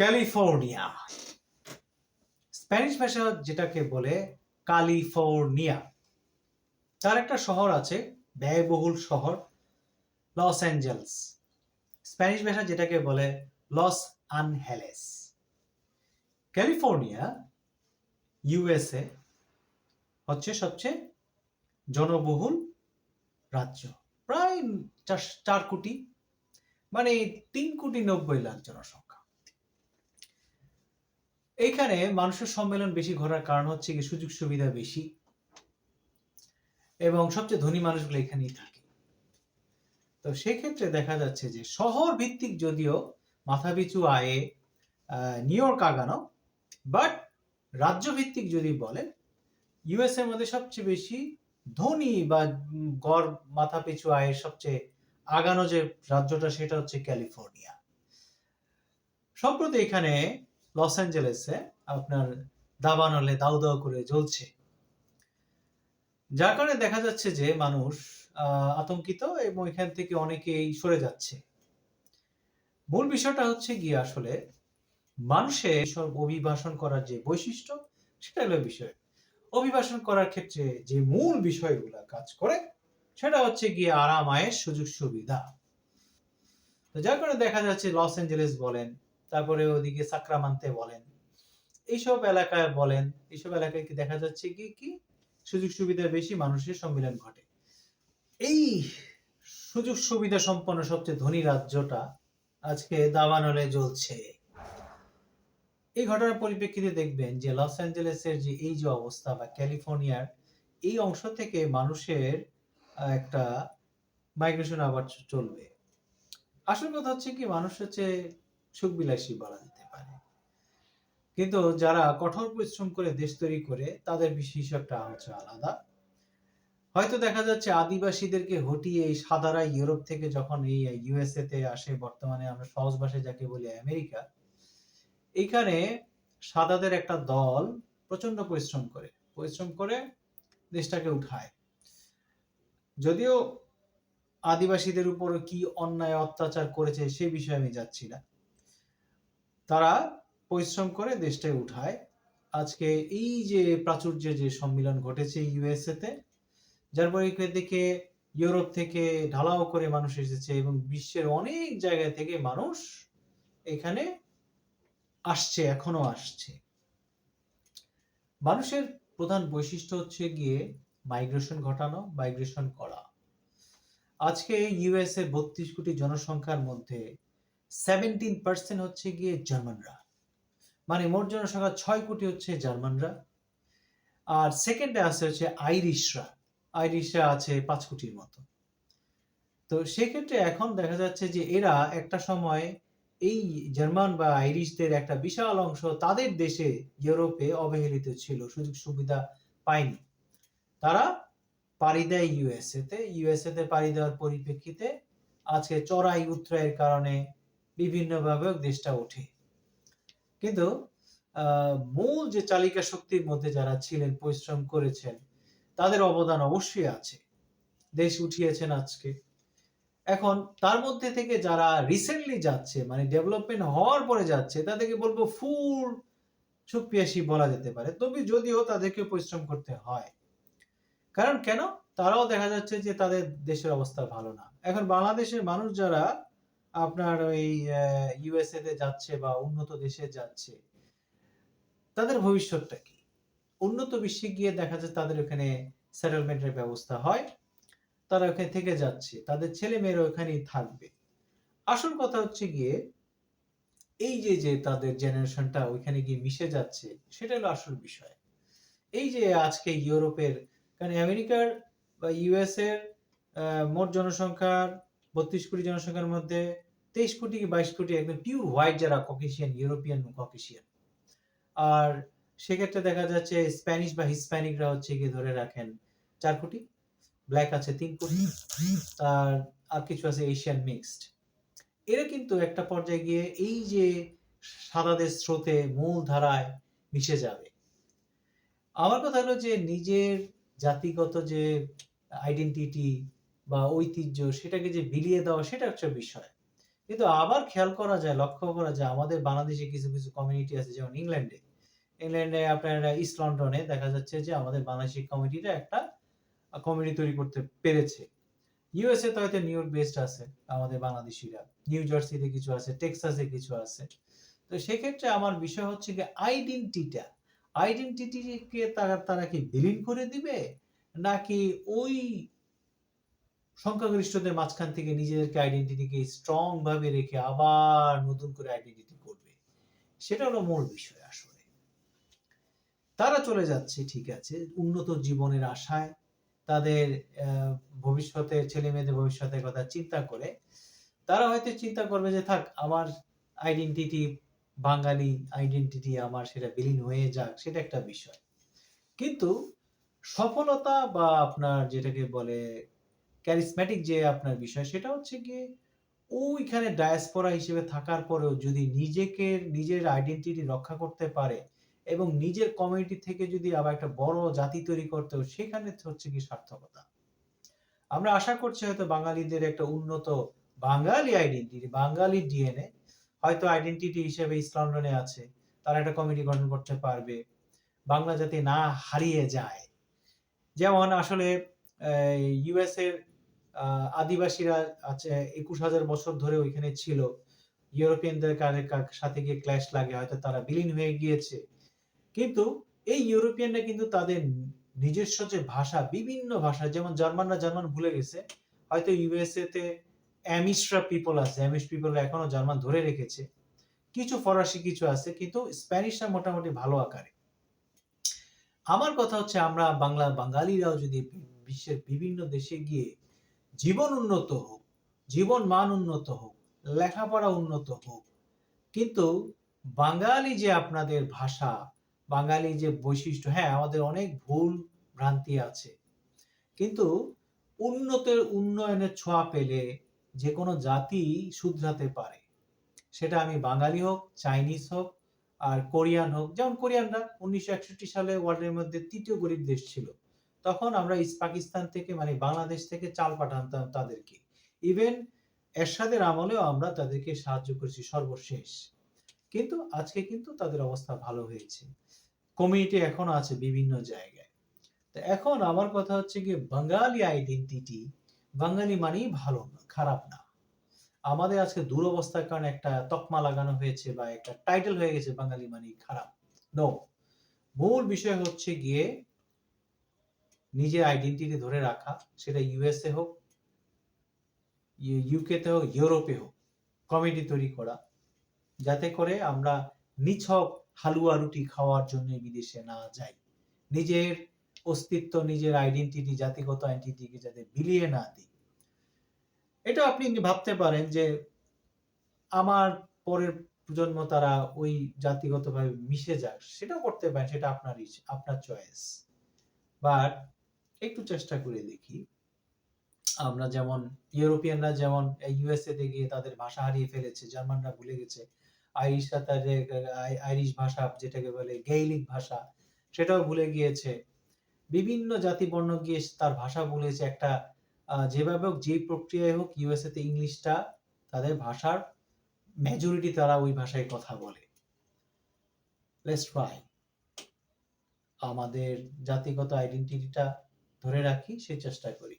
California. Spanish ভাষা যেটাকে বলে ক্যালিফোর্নিয়া তার একটা শহর আছে, ব্যয়বহুল শহর, লস অ্যাঞ্জেলস। স্প্যানিশ ভাষা যেটাকে বলে লস আনহেলেস ক্যালিফোর্নিয়া, ইউএসএ হচ্ছে সবচেয়ে জনবহুল রাজ্য। প্রায় চার- কোটি মানে তিন কোটি নব্বই লাখ জনসংখ্যা। এইখানে মানুষের সম্মেলন বেশি ঘটার কারণ হচ্ছে কি সুযোগ সুবিধা বেশি। এবং সবচেয়ে ধনী মানুষগুলো এখানেই থাকে। তো সেক্ষেত্রে দেখা যাচ্ছে যে শহর ভিত্তিক যদিও মাথাপিছু আয়ে নিউ ইয়র্ক, আগানো, বাট রাজ্য ভিত্তিক যদি বলেন ইউএস এর মধ্যে সবচেয়ে বেশি ধনী বা গড় মাথাপিছু আয়ের সবচেয়ে আগানো যে রাজ্যটা সেটা হচ্ছে ক্যালিফোর্নিয়া। সম্প্রতি এখানে লস অ্যাঞ্জেলেসে আপনার দাবানলে দাউ দাউ করে জ্বলছে। যার কারণে দেখা যাচ্ছে যে মানুষ আতঙ্কিত এবং এখান থেকে অনেকেই সরে যাচ্ছে। মূল বিষয়টা হচ্ছে গিয়ে আসলে মানুষের সব অভিবাসন করার যে বৈশিষ্ট্য, সেটা হলো বিষয়। অভিবাসন করার ক্ষেত্রে যে মূল বিষয়গুলো কাজ করে, সেটা হচ্ছে গিয়ে আরাম আয়ের সুযোগ, সুবিধা। তো যার কারণে দেখা যাচ্ছে লস অ্যাঞ্জেলেস বলেন তারপরে ওদিকে সাক্রামান্তে বলেন। এইসব এলাকায় বলেন, এইসব এলাকায় কি দেখা যাচ্ছে কি কি? সুযোগ সুবিধা বেশি, মানুষের সম্মিলন ঘটে। এই সুযোগ সুবিধা সম্পন্ন সবচেয়ে ধনী রাজ্যটা আজকে দাবানলে জ্বলছে। এই ঘটনার পরিপ্রেক্ষিতে দেখবেন যে লস অ্যাঞ্জেলেসের যে এই যে অবস্থা বা ক্যালিফোর্নিয়ার, এই অংশ থেকে মানুষের একটা মাইগ্রেশন আবার চলবে। আসল কথা হচ্ছে কি, মানুষ হচ্ছে সুখবিলাসী বলা যেতে পারে। কিন্তু যারা কঠোর পরিশ্রম করে দেশ তৈরি করে, তাদের হিসাবটা হচ্ছে আলাদা। হয়তো দেখা যাচ্ছে আদিবাসীদেরকে হটিয়ে এই সাদারা ইউরোপ থেকে যখন এই ইউএসএ তে আসে, বর্তমানে আমরা সহজ ভাষায় যাকে বলি আমেরিকা এইখানে সাদাদের একটা দল প্রচণ্ড পরিশ্রম করে। পরিশ্রম করে দেশটাকে উঠায়। যদিও আদিবাসীদের উপর কি অন্যায় অত্যাচার করেছে সে বিষয়ে আমি যাচ্ছি না। তারা পরিশ্রম করে দেশটাকে উঠায়। আজকে এই যে প্রাচুর্যের যে সম্মিলন ঘটেছে ইউএসএ তে, যার পরিপ্রেক্ষিতে ইউরোপ থেকে ঢালাও করে মানুষ এসেছে এবং বিশ্বের অনেক জায়গা থেকে মানুষ এখানে আসছে, এখনও আসছে। মানুষের প্রধান বৈশিষ্ট্য হচ্ছে গিয়ে মাইগ্রেশন ঘটানো মাইগ্রেশন করা। আজকে ইউএস এর বত্রিশ কোটি জনসংখ্যার মধ্যে সেভেন্টিন পার্সেন্ট হচ্ছে গিয়ে জার্মানরা। মানে মোট জনসংখ্যা ছয় কোটি হচ্ছে জার্মানরা। আর সেকেন্ডে আছে হচ্ছে আইরিশরা। আইরিশরা আছে পাঁচ কোটির মতো। তো সেক্ষেত্রে এখন দেখা যাচ্ছে যে এরা একটা সময় এই জার্মান বা আইরিশদের একটা বিশাল অংশ তাদের দেশে, ইউরোপে অবহেলিত ছিল, সুযোগ সুবিধা পায়নি। তারা পাড়ি দেয় ইউএসএ তে। ইউএসএ তে পাড়ি দেওয়ার পরিপ্রেক্ষিতে আজকে চড়াই উত্তরায়ের কারণে বিভিন্নভাবে দেশটা ওঠে। কিন্তু মূল যে চালিকা শক্তির মধ্যে যারা ছিলেন, পরিশ্রম করেছেন, তাদের অবদান অবশ্যই আছে। দেশ উঠিয়েছেন আজকে। এখন তার মধ্যে থেকে যারা রিসেন্টলি যাচ্ছে মানে ডেভেলপমেন্ট হওয়ার পরে যাচ্ছে, তাদেরকে বলব ফুল সুপিয়াসী বলা যেতে পারে। তবে যদিও তাদেরকে পরিশ্রম করতে হয়। কারণ কেন? তারাও দেখা যাচ্ছে যে তাদের দেশের অবস্থা ভালো না। এখন বাংলাদেশের মানুষ যারা আপনার ওই ইউএসএ তে যাচ্ছে বা উন্নত দেশে যাচ্ছে, তাদের ভবিষ্যৎটা কি? উন্নত বিশ্বে গিয়ে দেখা যাচ্ছে তাদের ওখানে সেটেলমেন্টের ব্যবস্থা হয়, তারা ওখানে থেকে যাচ্ছে, তাদের ছেলে মেয়েরা ওখানেই থাকবে। আসল কথা হচ্ছে গিয়ে, এই যে যে তাদের জেনারেশনটা ওইখানে গিয়ে মিশে যাচ্ছে, সেটা হলো আসল বিষয়। এই যে আজকে ইউরোপের, কারণ আমেরিকার বা ইউএস এর মোট জনসংখ্যার বত্রিশ কোটি জনসংখ্যার মধ্যে তেইশ কোটি কি বাইশ কোটি একদম পিওর হোয়াইট যারা ককেশিয়ান ইউরোপিয়ান ককেশিয়ান আর সেক্ষেত্রে দেখা যাচ্ছে স্প্যানিশ বা হিসপ্যানিকরা হচ্ছে গিয়ে ধরে রাখেন চার কোটি ব্ল্যাক আছে তিন কোটি, আর আর কিছু আছে এশিয়ান মিক্সড এরা কিন্তু একটা পর্যায়ে গিয়ে এই যে সাদাদের স্রোতে মূল ধারায় মিশে যাবে। আমার কথা হলো যে নিজের জাতিগত যে আইডেন্টিটি বা ঐতিহ্য সেটাকে যে বিলিয়ে দেওয়া সেটা একটা বিষয় কিন্তু আবার খেয়াল করা যায়, লক্ষ্য করা যায় আমাদের বাংলাদেশে কিছু, কিছু কমিউনিটি আছে যেমন ইংল্যান্ডে। ইংল্যান্ডে আপনার ইস্ট লন্ডনে দেখা যাচ্ছে যে আমাদের বাংলাদেশি কমিউনিটিটা একটা আ কমিউনিটি তৈরি করতে পেরেছে। ইউএসএ তো হয়তো নিউ ইয়র্ক বেসড আছে আমাদের বাংলাদেশিরা নিউ জার্সিতে কিছু আছে, টেক্সাসে কিছু আছে। তো সেক্ষেত্রে আমার বিষয় হচ্ছে গিয়ে আইডেন্টিটা, আইডেন্টিটিকে তারা তারা কি বিলীন করে দিবে? নাকি ওই সংখ্যাগরিষ্ঠদের মাঝখান থেকে নিজেদেরকে আইডেন্টিটিকে স্ট্রং ভাবে রেখে আবার নতুন করে আইডেন্টিটি করবে? সেটা হলো মূল বিষয় আসলে। তারা চলে যাচ্ছে, ঠিক আছে, উন্নত জীবনের আশায় তাদের অ্যা ভবিষ্যতের ছেলেমেয়েদের ভবিষ্যতের কথা চিন্তা করে তারা হয়তো চিন্তা করবে যে, থাক, আমার আইডেন্টিটি বাঙালি আইডেন্টিটি আমার সেটা বিলীন হয়ে যাক সেটা একটা বিষয়। কিন্তু সফলতা বা আপনার যেটাকে বলে charismatic যে আপনার বিষয় সেটা হচ্ছে গিয়ে ওইখানে ডায়াসপোরা হিসেবে থাকার পরেও যদি নিজেকে নিজের আইডেন্টিটি রক্ষা করতে পারে এবং নিজের কমিউনিটি থেকে যদি আবার একটা বড় জাতি তৈরি করতেও সেখানে হচ্ছে কি সার্থকতা। আমরা আশা করছি হয়তো বাঙালিদের একটা উন্নত বাঙালি আইডেন্টিটি, বাঙালি ডিএনএ হয়তো আইডেন্টিটি হিসেবে ইস্ট লন্ডনে আছে। তারা একটা কমিউনিটি গঠন করতে পারবে। বাংলা যাতে না হারিয়ে যায়। যেমন আসলে ইউএস এর আদিবাসীরা আছে ২১,০০০ বছর ধরে ওইখানে ছিল। ইউরোপিয়ানদের সাথে গিয়ে ক্ল্যাশ লাগে হয়তো তারা বিলীন হয়ে গিয়েছে। কিন্তু এই ইউরোপিয়ানরা কিন্তু তাদের নিজস্ব যে ভাষা, বিভিন্ন ভাষা যেমন জার্মানরা জার্মান ভুলে গেছে। হয়তো ইউএসএ তে অ্যামিশরা পিপল আছে। অ্যামিশ পিপলরা এখনও জার্মান ধরে রেখেছে। কিছু ফরাসি কিছু আছে কিন্তু স্প্যানিশরা মোটামুটি ভালো আকারে। আমার কথা হচ্ছে আমরা বাংলা বাঙালিরাও যদি বিশ্বের বিভিন্ন দেশে গিয়ে জীবন উন্নত হোক, জীবন মান উন্নত হোক, লেখাপড়া উন্নত হোক। কিন্তু বাঙালি যে আপনাদের ভাষা, বাঙালি যে বৈশিষ্ট্য হ্যাঁ, আমাদের অনেক ভুল ভ্রান্তি আছে। কিন্তু উন্নতের উন্নয়নের ছোঁয়া পেলে যেকোনো জাতি শুধরাতে পারে। সেটা আমি বাঙালি হোক, চাইনিজ হোক, আর কোরিয়ান হোক। যেমন কোরিয়ানরা ১৯৬১ সালে ওয়ার্ল্ডের মধ্যে তৃতীয় গরিব দেশ ছিল। তখন আমরা পাকিস্তান থেকে মানে বাংলাদেশ থেকে চাল পাঠাতাম তাদেরকে। ইভেন এরশাদের আমলেও আমরা তাদেরকে সাহায্য করেছি সর্বশেষ। কিন্তু আজকে কিন্তু তাদের অবস্থা ভালো হয়েছে। কমিউনিটি এখনও আছে বিভিন্ন জায়গায়। তো এখন আমার কথা হচ্ছে গিয়ে বাঙালি আইডেন্টিটি, বাঙালি মানেই ভালো না, খারাপ না। আমাদের আজকে দুরবস্থার কারণে একটা তকমা লাগানো হয়েছে বা একটা টাইটেল হয়ে গেছে বাঙালি মানেই খারাপ। নো। মূল বিষয় হচ্ছে গিয়ে নিজের আইডেন্টিটি ধরে রাখা। সেটা ইউএসএ হোক ইউ ইউকে তে হোক, ইউরোপে হোক। কমিউনিটি তৈরি করা। যাতে করে আমরা নিছক হালুয়া রুটি খাওয়ার জন্য বিদেশে না যাই। নিজের অস্তিত্ব, নিজের আইডেন্টিটি, জাতিগত আইডেন্টিটিকে যাতে বিলিয়ে না দিই। এটা আপনি ভাবতে পারেন যে আমার পরের প্রজন্ম তারা ওই জাতিগতভাবে মিশে যাক। সেটাও করতে পারেন। সেটা আপনার আপনার চয়েস। বাট একটু চেষ্টা করে দেখি। আমরা যেমন, ইউরোপিয়ানরা যেমন ইউএসএ তে গিয়ে তাদের ভাষা হারিয়ে ফেলেছে। জার্মানরা ভুলে গেছে। আইরিশরা তাদের, আই, আইরিশ ভাষা যেটাকে বলে গেইলিক ভাষা, সেটাও ভুলে গিয়েছে। বিভিন্ন জাতি বর্ণ গিয়ে তার ভাষা ভুলেছে। একটা যেভাবে হোক যে প্রক্রিয়ায় হোক ইউএসএ তে ইংলিশটা তাদের ভাষার মেজরিটি তারা ওই ভাষায় কথা বলে। Let's try. আমাদের জাতিগত আইডেন্টিটিটা ধরে রাখি সেই চেষ্টা করি।